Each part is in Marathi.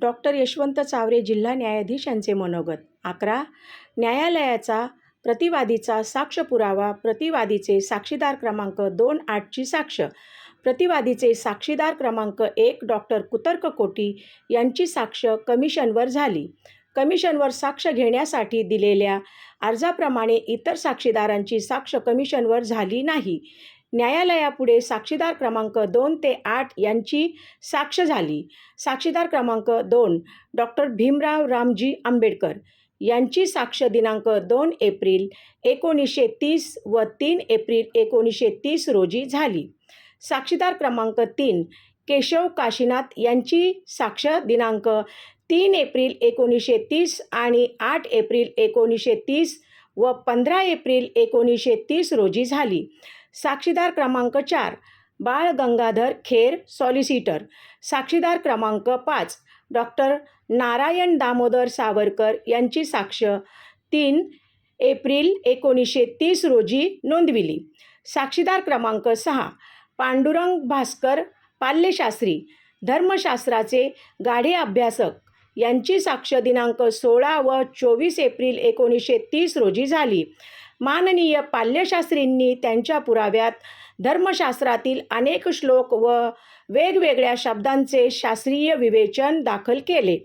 डॉक्टर यशवंत चावरे जिल्हा न्यायाधीश यांचे मनोगत. अकरा न्यायालयाचा प्रतिवादीचा साक्ष पुरावा प्रतिवादीचे साक्षीदार क्रमांक दोन आठची साक्ष प्रतिवादीचे साक्षीदार क्रमांक एक डॉक्टर कुतर्क कोटी यांची साक्ष कमिशनवर झाली. कमिशनवर साक्ष घेण्यासाठी दिलेल्या अर्जाप्रमाणे इतर साक्षीदारांची साक्ष कमिशनवर झाली नाही. न्यायालयापुढे साक्षीदार क्रमांक दोन ते आठ यांची साक्ष झाली. साक्षीदार क्रमांक दोन डॉक्टर भीमराव रामजी आंबेडकर यांची साक्ष दिनांक दोन एप्रिल एकोणीसशे तीस व तीन एप्रिल एकोणीसशे तीस रोजी झाली. साक्षीदार क्रमांक तीन केशव काशीनाथ यांची साक्ष दिनांक तीन एप्रिल एकोणीसशे तीस आणि आठ एप्रिल एकोणीसशे तीस व पंधरा एप्रिल एकोणीसशे तीस रोजी झाली. साक्षीदार क्रमांक चार बाळ गंगाधर खेर सॉलिसिटर साक्षीदार क्रमांक पाच डॉक्टर नारायण दामोदर सावरकर यांची साक्ष तीन एप्रिल एकोणीसशे तीस रोजी नोंदविली. साक्षीदार क्रमांक सहा पांडुरंग भास्कर पाल्यशास्त्री धर्मशास्त्राचे गाढे अभ्यासक. यांची साक्ष दिनांक सोळा व चोवीस एप्रिल एकोणीसशे तीस रोजी झाली. माननीय पाल्यशास्त्रींनी त्यांच्या पुराव्यात धर्मशास्त्रातील अनेक श्लोक व वेगवेगळ्या शब्दांचे शास्त्रीय विवेचन दाखल केले.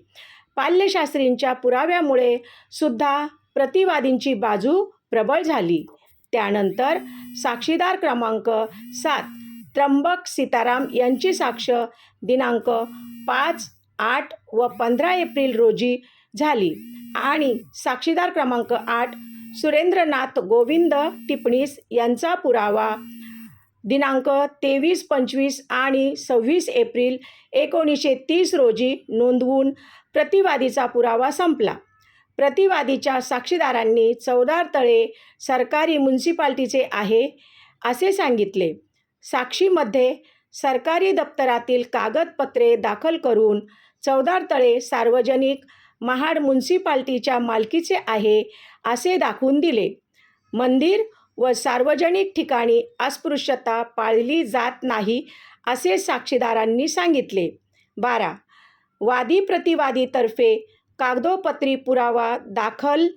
पाल्यशास्त्रींच्या पुराव्यामुळे सुद्धा प्रतिवादींची बाजू प्रबळ झाली. त्यानंतर साक्षीदार क्रमांक सात त्र्यंबक सीताराम यांची साक्ष दिनांक पाच आठ व पंधरा एप्रिल रोजी झाली आणि साक्षीदार क्रमांक आठ सुरेंद्रनाथ गोविंद टिपणीस यांचा पुरावा. दिनांक तेवीस पंचवीस आणि सव्वीस एप्रिल एकोणीसशे तीस रोजी नोंदवून प्रतिवादीचा पुरावा संपला. प्रतिवादीच्या साक्षीदारांनी चौदार तळे सरकारी म्युन्सिपाल्टीचे आहे असे सांगितले. साक्षीमध्ये सरकारी दप्तरातील कागदपत्रे दाखल करून चौदार तळे सार्वजनिक महाड म्युन्सिपाल्टीच्या मालकीचे आहे असे दाखवून दिले. मंदिर व सार्वजनिक ठिकाणी अस्पृश्यता पाळली जात नाही असे साक्षीदारांनी सांगितले. बारा. वादी प्रतिवादीतर्फे कागदोपत्री पुरावा दाखल.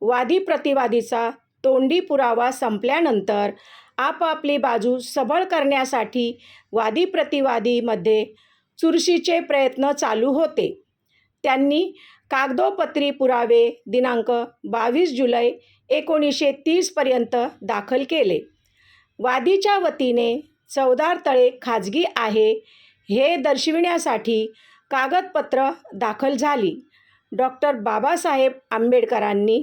वादी प्रतिवादीचा तोंडी पुरावा संपल्यानंतर आपापली बाजू सबळ करण्यासाठी वादी प्रतिवादीमध्ये चुरशीचे प्रयत्न चालू होते. त्यांनी कागदोपत्री पुरावे दिनांक बावीस जुलै एकोणीसशे तीसपर्यंत दाखल केले. वादीच्या वतीने चौदार तळे खाजगी आहे हे दर्शविण्यासाठी कागदपत्र दाखल झाली. डॉक्टर बाबासाहेब आंबेडकरांनी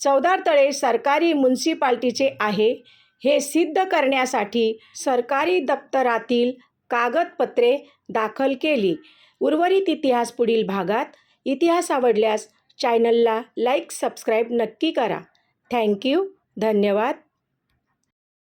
चौदार तळे सरकारी म्युन्सिपाल्टीचे आहे हे सिद्ध करण्यासाठी सरकारी दप्तरातील कागदपत्रे दाखल केली. उर्वरित इतिहास पुढील भागात. इतिहास आवडल्यास चॅनलला लाईक सबस्क्राईब नक्की करा. थँक्यू धन्यवाद.